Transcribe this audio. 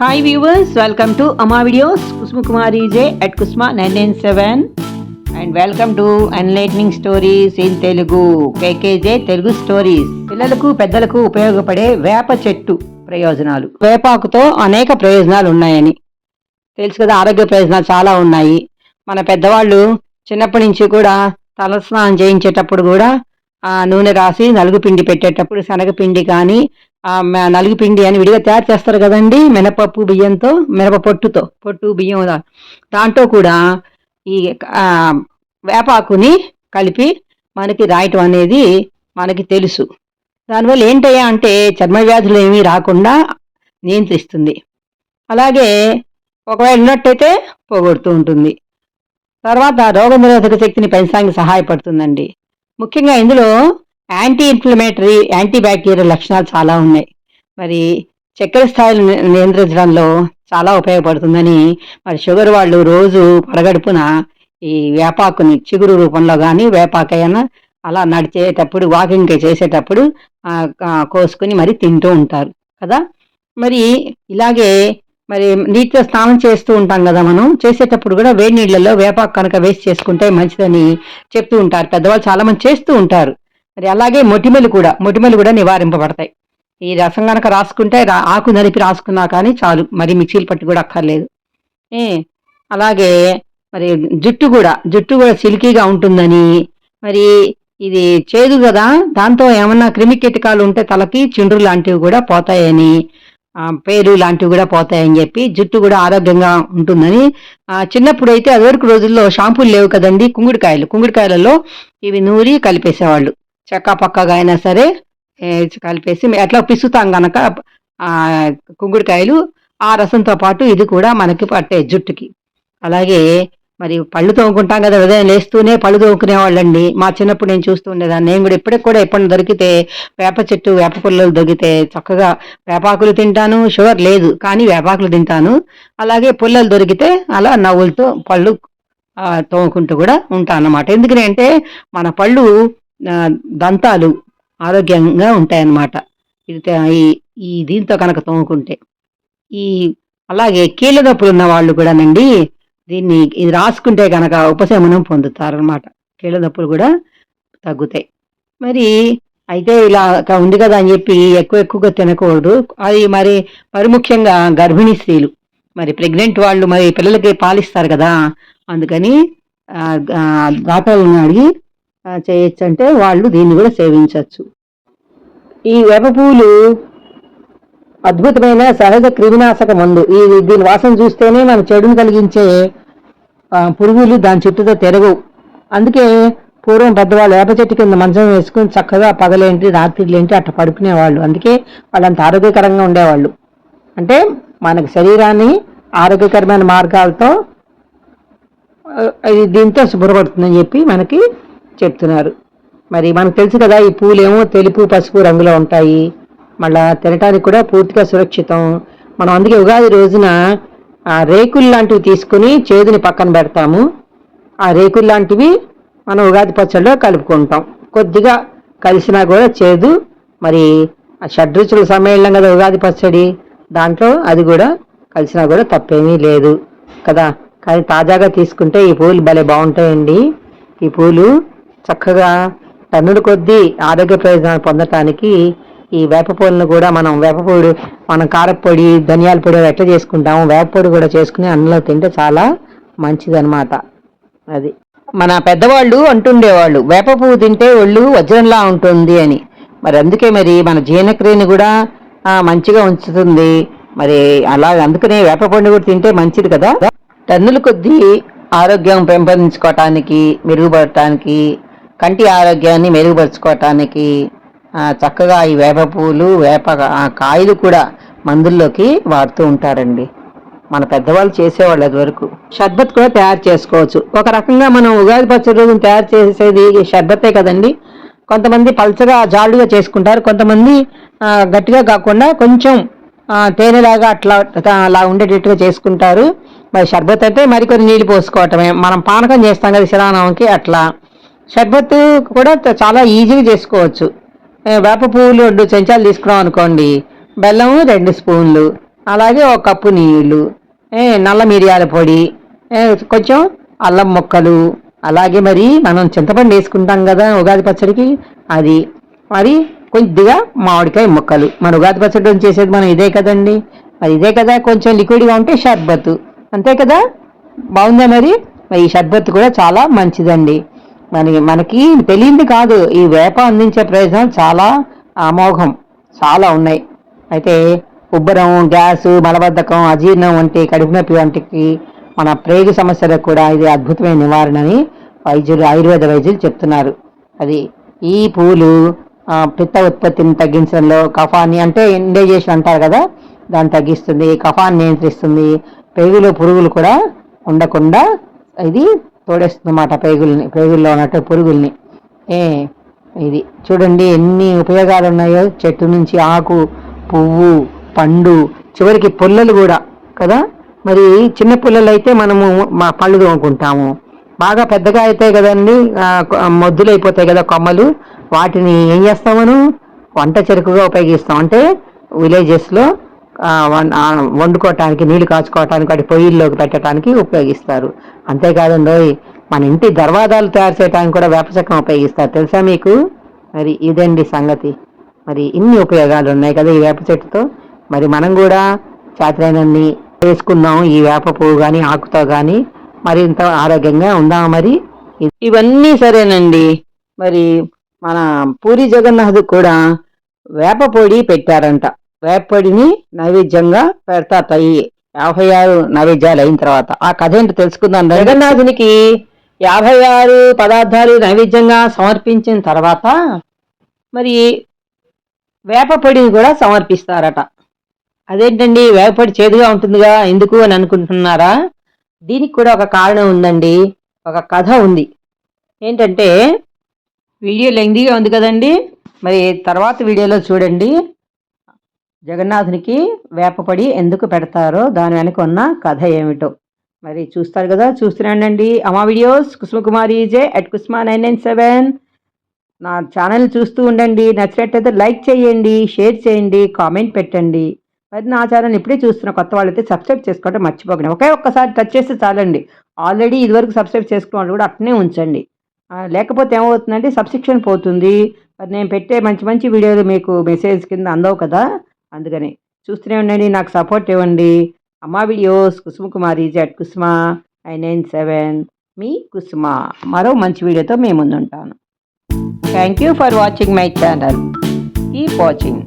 Hi viewers welcome to Amma videos Kusuma Kumari J at Kusma nine nine seven and welcome to enlightening stories in Telugu KKJ Telugu stories పిల్లలకు పెద్దలకు ఉపయోగపడే వేప చెట్టు ప్రయోజనాలు. వేపాకుతో అనేక ప్రయోజనాలు ఉన్నాయని. తెలుసు కదా ఆరోగ్య ప్రయోజనాలు చాలా ఉన్నాయి. మన పెద్దవాళ్ళు చిన్నప్పటి నుంచి కూడా తలస్నానం చేయించేటప్పుడు కూడా ఆ నూనె రాసి నలుగు పిండి పెట్టేటప్పుడు శనగపిండి కానీ నలుగు పిండి అని విడిగా తయారు చేస్తారు కదండి మినపప్పు బియ్యంతో మినప పొట్టుతో. పొట్టు బియ్యం దాంట్లో కూడా ఈ వేపాకుని కలిపి మనకి రాయటం అనేది మనకి తెలుసు. దానివల్ల ఏంటయ్యా అంటే చర్మ వ్యాధులు ఏమీ రాకుండా నియంత్రిస్తుంది. అలాగే ఒకవేళ ఉన్నట్టయితే పోగొడుతూ ఉంటుంది. తర్వాత రోగనిరోధక శక్తిని పెంచడానికి సహాయపడుతుందండి. ముఖ్యంగా ఇందులో యాంటీ ఇన్ఫ్లమేటరీ యాంటీ బ్యాక్టీరియల్ లక్షణాలు చాలా ఉన్నాయి. మరి చక్కెర స్థాయిలు నియంత్రించడంలో చాలా ఉపయోగపడుతుందని మరి షుగర్ వాళ్ళు రోజు పడగడుపున ఈ వేపాకుని చిగురు రూపంలో కానీ వేపాకైనా అలా నడిచేటప్పుడు వాకింగ్ చేసేటప్పుడు కోసుకుని మరి తింటూ ఉంటారు కదా. మరి ఇలాగే మరి నీటితో స్నానం చేస్తూ ఉంటాం కదా మనం. చేసేటప్పుడు కూడా వేడి నీళ్ళల్లో వేపాకు కనుక వేసి చేసుకుంటే మంచిదని చెప్తూ ఉంటారు. పెద్దవాళ్ళు చాలామంది చేస్తూ ఉంటారు. మరి అలాగే మొటిమలు కూడా మొటిమలు కూడా నివారింపబడతాయి. ఈ రసం కనుక రాసుకుంటే రా- ఆకు నలిపి రాసుకున్నా కానీ చాలు మరి మిక్సీలు పట్టి కూడా అక్కర్లేదు. ఏ అలాగే మరి జుట్టు కూడా జుట్టు కూడా సిల్కీగా ఉంటుందని మరి ఇది చేదు కదా దాంతో ఏమన్నా క్రిమి కీటకాలు ఉంటే తలకి చిండ్రు లాంటివి కూడా పోతాయని పేరు లాంటివి కూడా పోతాయని చెప్పి జుట్టు కూడా ఆరోగ్యంగా ఉంటుందని చిన్నప్పుడు అయితే అదివరకు రోజుల్లో షాంపూలు లేవు కదండి కుంగుడికాయలు. కుంగుడికాయలలో ఇవి నూరి కలిపేసేవాళ్ళు. చక్కపక్కగా అయినా సరే కలిపేసి అట్లా ఎట్లా పిసుతాం గనక కుంగుడికాయలు ఆ రసంతో పాటు ఇది కూడా మనకి పట్టే జుట్టుకి. అలాగే మరి పళ్ళు తోముకుంటాం కదా ఉదయం లేస్తూనే పళ్ళు తోముకునే వాళ్ళండి మా చిన్నప్పుడు నేను చూస్తూ ఉండేదాన్ని. నేను కూడా ఇప్పటికి కూడా ఎప్పుడు దొరికితే వేప చెట్టు వేప పుల్లలు దొరికితే చక్కగా వేపాకులు తింటాను. షుగర్ లేదు కానీ వేపాకులు తింటాను. అలాగే పుల్లలు దొరికితే అలా నవ్వులతో పళ్ళు తోముకుంటూ కూడా ఉంటాను అన్నమాట ఎందుకంటే అంటే మన పళ్ళు దంతాలు ఆరోగ్యంగా ఉంటాయన్నమాట. ఇది ఈ- దీంతో కనుక తోముకుంటే. ఈ అలాగే కీళ్ళ నొప్పులు ఉన్న వాళ్ళు కూడానండి దీన్ని ఇది రాసుకుంటే కనుక ఉపశమనం పొందుతారనమాట కీళ్ళ నొప్పులు కూడా తగ్గుతాయి. మరి అయితే ఇలా ఉంది కదా అని చెప్పి ఎక్కువ ఎక్కువగా తినకూడదు. అది మరి మరి ముఖ్యంగా గర్భిణీ స్త్రీలు. మరి ప్రెగ్నెంట్ వాళ్ళు మరి పిల్లలకి పాలిస్తారు కదా. అందుకని ఆ, డాక్టర్లను అడిగి చేయొచ్చు అంటే వాళ్ళు దీన్ని కూడా సేవించవచ్చు. ఈ వేప పువ్వులు అద్భుతమైన సహజ క్రిమినాశక మందు ఈ దీని వాసన చూస్తేనే మన చెడును కలిగించే పురుగులు దాని చుట్టూతో తిరగవు. అందుకే పూర్వం పెద్దవాళ్ళు వేప చెట్టు కింద మంచం వేసుకుని చక్కగా పగలేంటి రాత్రిలేంటి అట్ట పడుకునేవాళ్ళు. అందుకే వాళ్ళంత ఆరోగ్యకరంగా ఉండేవాళ్ళు. అంటే మనకు శరీరాన్ని ఆరోగ్యకరమైన మార్గాలతో దీంతో శుభ్రపడుతుందని చెప్పి మనకి చెప్తున్నారు. మరి మనకు తెలుసు కదా ఈ పూలేమో తెలుపు పసుపు రంగులో ఉంటాయి. మళ్ళా తినటానికి కూడా పూర్తిగా సురక్షితం. మనం అందుకే ఉగాది రోజున ఆ రేకులు లాంటివి తీసుకుని చేదుని పక్కన పెడతాము. ఆ రేకులు లాంటివి మనం ఉగాది పచ్చడిలో కలుపుకుంటాం. కొద్దిగా కలిసినా కూడా చేదు. మరి ఆ షడ్రుచుల సమ్మేళనం కదా ఉగాది పచ్చడి. దాంట్లో అది కూడా కలిసినా కూడా తప్పేమీ లేదు. కదా? కానీ తాజాగా తీసుకుంటే ఈ పూలు భలే బాగుంటాయండి. ఈ పూలు చక్కగా టన్నుల కొద్దీ ఆరోగ్య ప్రయోజనాలు పొందటానికి ఈ వేప కూడా మనం వేప పొడి మనం కారపొడి ధనియాల పొడి ఎట్లా చేసుకుంటాము వేప పొడి కూడా చేసుకుని అన్నంలో తింటే చాలా మంచిదనమాట అది. మన పెద్దవాళ్ళు అంటుండేవాళ్ళు వేప పువ్వు తింటే ఒళ్ళు వజ్రంలా ఉంటుంది అని. మరి అందుకే మరి మన జీర్ణక్రియని కూడా మంచిగా ఉంచుతుంది. మరి అలా అందుకనే వేప పండు కూడా తింటే మంచిది కదా. టన్నుల కొద్దీ ఆరోగ్యం పెంపొందించుకోవటానికి మెరుగుపడటానికి కంటి ఆరోగ్యాన్ని మెరుగుపరుచుకోవటానికి చక్కగా ఈ వేప పువ్వులు వేప కాయలు కూడా మందుల్లోకి వాడుతూ ఉంటారండి. మన పెద్దవాళ్ళు చేసేవాళ్ళు అది వరకు షర్బత్ కూడా తయారు చేసుకోవచ్చు. ఒక రకంగా మనం ఉగాది పచ్చడి రోజున తయారు చేసేది షర్బతే కదండి. కొంతమంది పల్చగా జాడుగా చేసుకుంటారు. కొంతమంది గట్టిగా కాకుండా కొంచెం తేనెలాగా అట్లా అలా ఉండేటట్టుగా చేసుకుంటారు. మరి షర్బత్ అయితే మరికొన్ని నీళ్ళు పోసుకోవటమే. మనం పానకం చేస్తాం కదా శిలానామంకి అట్లా. షర్బత్ కూడా చాలా ఈజీగా చేసుకోవచ్చు. వేప పువ్వులు రెండు చెంచాలు తీసుకున్నాం అనుకోండి. బెల్లం రెండు స్పూన్లు. అలాగే ఒక కప్పు నీళ్ళు నల్ల మిరియాల పొడి. కొంచెం అల్లం ముక్కలు. అలాగే మరి మనం చింతపండు వేసుకుంటాం కదా ఉగాది పచ్చడికి. అది. మరి కొద్దిగా మామిడికాయ ముక్కలు. మన ఉగాది పచ్చడి చేసేది మనం ఇదే కదండి. మరి ఇదే కదా కొంచెం లిక్విడ్గా ఉంటే షర్బత్ అంతే కదా? బాగుందా మరి? మరి ఈ షర్బత్ కూడా చాలా మంచిదండి. మనకి మనకి తెలియంది కాదు ఈ వేప అందించే ప్రయోజనాలు చాలా అమోఘం చాలా ఉన్నాయి. అయితే ఉబ్బరం గ్యాస్ మలబద్ధకం అజీర్ణం వంటి కడుపు నొప్పి వంటికి మన ప్రేగు సమస్యలకు కూడా ఇది అద్భుతమైన నివారణ అని వైద్యులు ఆయుర్వేద వైద్యులు చెప్తున్నారు. అది ఈ పూలు పిత్త ఉత్పత్తిని తగ్గించడంలో కఫాన్ని అంటే ఇండైజేషన్ అంటారు కదా దాన్ని తగ్గిస్తుంది కఫాన్ని నియంత్రిస్తుంది పేగులో పురుగులు కూడా ఉండకుండా ఇది తోడేస్తుందన్నమాట పేగుల్ని పేగుల్లో ఉన్నట్టు పురుగుల్ని. ఏ ఇది చూడండి ఎన్ని ఉపయోగాలు ఉన్నాయో చెట్టు నుంచి ఆకు పువ్వు పండు చివరికి పుల్లలు కూడా కదా? మరి చిన్న పుల్లలు అయితే మనము మా పళ్ళు తోముకుంటాము. బాగా పెద్దగా అవుతాయి కదండి మొద్దులైపోతాయి మొద్దులు అయిపోతాయి కదా కొమ్మలు. వాటిని ఏం చేస్తామను? వంట చెరుకుగా ఉపయోగిస్తాం. అంటే విలేజెస్లో వండుకోవటానికి నీళ్ళు కాచుకోవటానికి వాటి పొయ్యిల్లోకి పెట్టడానికి ఉపయోగిస్తారు. అంతేకాదండి మన ఇంటి దర్వాదాలు తయారు చేయడానికి కూడా వేప ఉపయోగిస్తారు. తెలుసా మీకు? మరి ఇదండి సంగతి. మరి ఇన్ని ఉపయోగాలు ఉన్నాయి కదా ఈ వేప చెట్టుతో. మరి మనం కూడా చేతనన్ని వేసుకుందాం ఈ వేప పువ్వు కానీ ఆకుతో కానీ మరింత ఆరోగ్యంగా ఉందాం మరి? ఇవన్నీ సరేనండి. మరి మన పూరి జగన్నాథ్ కూడా వేప పొడి పెట్టారంట. వేపడిని నైవేద్యంగా పెడతాయి యాభై ఆరు నైవేద్యాలు అయిన తర్వాత. ఆ కథ ఏంటో తెలుసుకుందాం జగన్నాథునికి యాభై ఆరు పదార్థాలు నైవేద్యంగా సమర్పించిన తర్వాత మరి వేప పొడిని కూడా సమర్పిస్తారట. అదేంటండి? వేపపడి చేదుగా ఉంటుందిగా ఎందుకు అని అనుకుంటున్నారా? దీనికి కూడా ఒక కారణం ఉందండి. ఒక కథ ఉంది. ఏంటంటే వీడియో లెంగ్దీగా ఉంది కదండి. మరి తర్వాత వీడియోలో చూడండి. జగన్నాథునికి వేపపడి ఎందుకు పెడతారో దాని వెనక ఉన్న కథ ఏమిటో. మరి చూస్తారు కదా చూస్తున్నాండి Amma videos Kusumakumari J at Kusma nine nine seven. నా ఛానల్ చూస్తూ ఉండండి. నచ్చినట్టయితే లైక్ చేయండి షేర్ చేయండి కామెంట్ పెట్టండి. మరి నా ఛానల్ ఇప్పుడే చూస్తున్న కొత్త వాళ్ళైతే సబ్స్క్రైబ్ చేసుకోవడం మర్చిపోకండి. ఒకే ఒక్కసారి టచ్ చేస్తే చాలండి. ఆల్రెడీ ఇదివరకు సబ్స్క్రైబ్ చేసుకున్న వాళ్ళు కూడా అట్నే ఉంచండి. లేకపోతే ఏమవుతుందంటే సబ్స్క్రిప్షన్ పోతుంది. మరి నేను పెట్టే మంచి మంచి వీడియోలు మీకు మెసేజ్ కింద అందవు కదా. అందుకని చూస్తూనే ఉండండి నాకు సపోర్ట్ ఇవ్వండి. అమ్మా videos Kusuma Kumari J at Kusuma nine nine seven మీ కుసుమ. మరో మంచి వీడియోతో మేము ముందుంటాను. Thank you for watching my channel keep watching